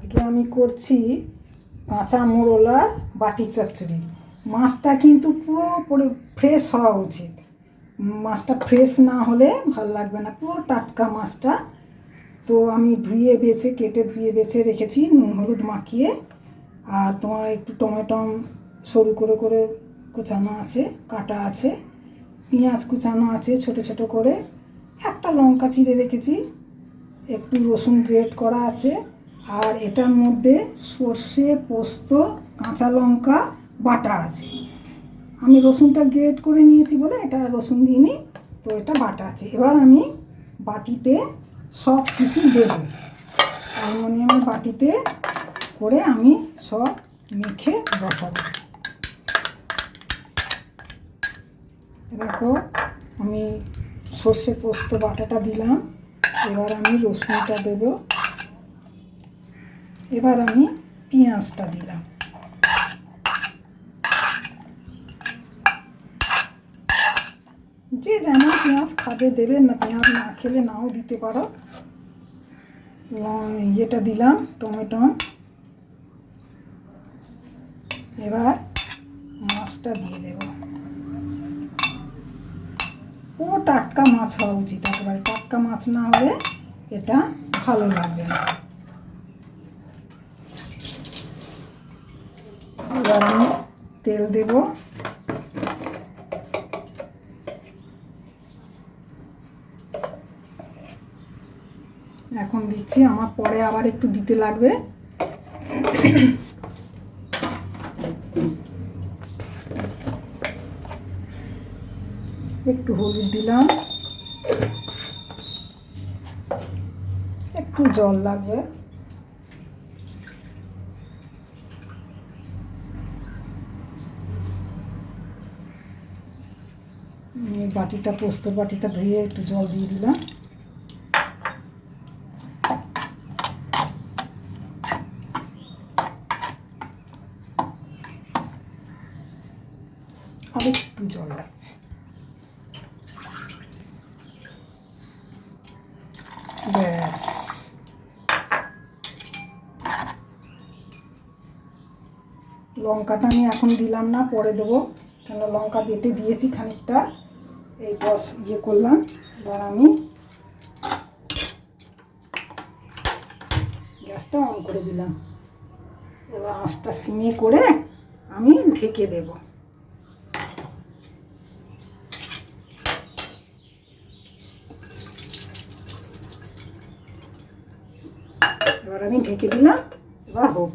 আজকে আমি করছি কাঁচা মোড়লার বাটি চচ্চড়ি। মাছটা কিন্তু পুরোপুরি ফ্রেশ হওয়া উচিত। মাছটা ফ্রেশ না হলে ভালো লাগবে না। পুরো টাটকা মাছটা। তো আমি ধুয়ে বেছে, কেটে ধুয়ে বেছে রেখেছি, নুন, হলুদ মাখিয়ে। আর তোমার একটু টমেটম সরু করে করে কুচানো আছে, কাটা আছে। পেঁয়াজ কুচানো আছে ছোট ছোট করে। একটা লঙ্কা চিড়ে রেখেছি। একটু রসুন গ্রেট করা আছে। আর এটার মধ্যে সর্ষে, পোস্ত, কাঁচা লঙ্কা, বাটা আছে। আমি রসুনটা গ্রেট করে নিয়েছি বলে এটা রসুন দিইনি, তো এটা বাটা আছে। এবার আমি বাটিতে সব কিছু দেবো। অ্যালুমিনিয়ামের বাটিতে করে আমি সব মেখে বসাবো। দেখো, আমি সর্ষে, পোস্ত, বাটাটা দিলাম। এবার আমি রসুনটা দেব। এবার আমি পেঁয়াজটা দিলাম। যে যেমন পেঁয়াজ খাবে দেবে না, পেঁয়াজ না খেলে নাও দিতে পারো। ইয়েটা দিলাম, টমেটো। এবার মাছটা দিয়ে দেবো। পুরো টাটকা মাছ হওয়া উচিত একেবারে। টাটকা মাছ না হলে এটা ভালো লাগবে না এবার আমি তেল দেব। এখন দিচ্ছি, আমার পরে আবার একটু দিতে লাগবে। একটু হলুদ দিলাম। একটু জল লাগবে। বাটিটা, পোস্তর বাটিটা ধুয়ে একটু জল দিয়ে দিলাম। একটু জল লাগবে ব্যাস। লঙ্কাটা আমি এখন দিলাম না, পরে দেবো। কেন লঙ্কা বেটে দিয়েছি খানিকটা। এই বস ইয়ে করলাম, এবার আমি গ্যাসটা অন করে দিলাম। এবার আঁচটা সিমে করে আমি ঢেকে দেবো। এবার আমি ঢেকে দিলাম, এবার হোক।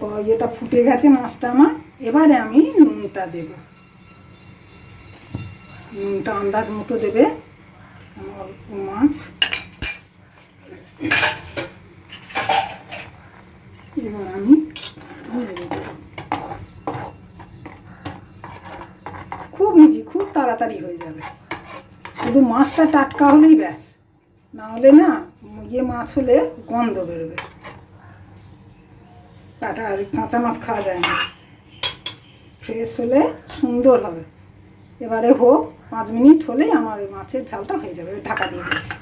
তো ইয়েটা ফুটে গেছে মাছটা আমার। এবারে আমি নুনটা দেব। নুনটা আন্দাজ মতো দেবে। অল্প মাছ। এবার আমি। খুব ইজি, খুব তাড়াতাড়ি হয়ে যাবে। শুধু মাছটা টাটকা হলেই ব্যাস। না হলে না ইয়ে মাছ হলে গন্ধ বেরোবে। কাটা আর কাঁচা মাছ খাওয়া যায় না। ফ্রেশ হলে সুন্দর হবে। এবারে হোক, পাঁচ মিনিট হলে আমার এই মাছের ঝালটা হয়ে যাবে ঢাকা দিয়ে দিচ্ছি।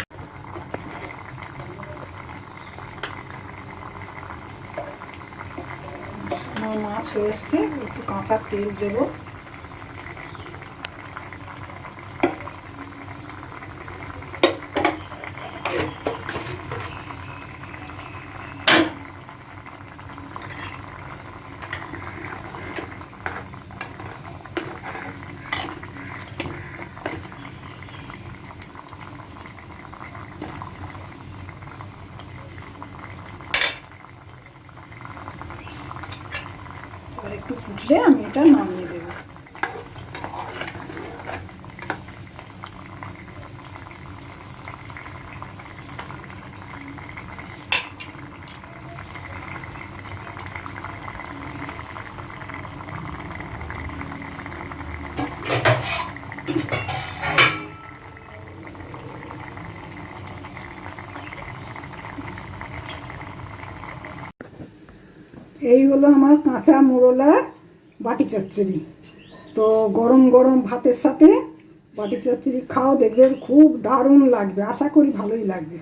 আমার মাছ হয়ে এসছে, একটু কাঁচা তেল দেবো। ফুটলে আমি এটা নামিয়ে দেবো এই হলো আমার কাঁচা মোরলার বাটি চচ্চড়ি। তো গরম গরম ভাতের সাথে বাটি চচ্চড়ি খাও দেখবে খুব দারুণ লাগবে। আশা করি ভালোই লাগবে।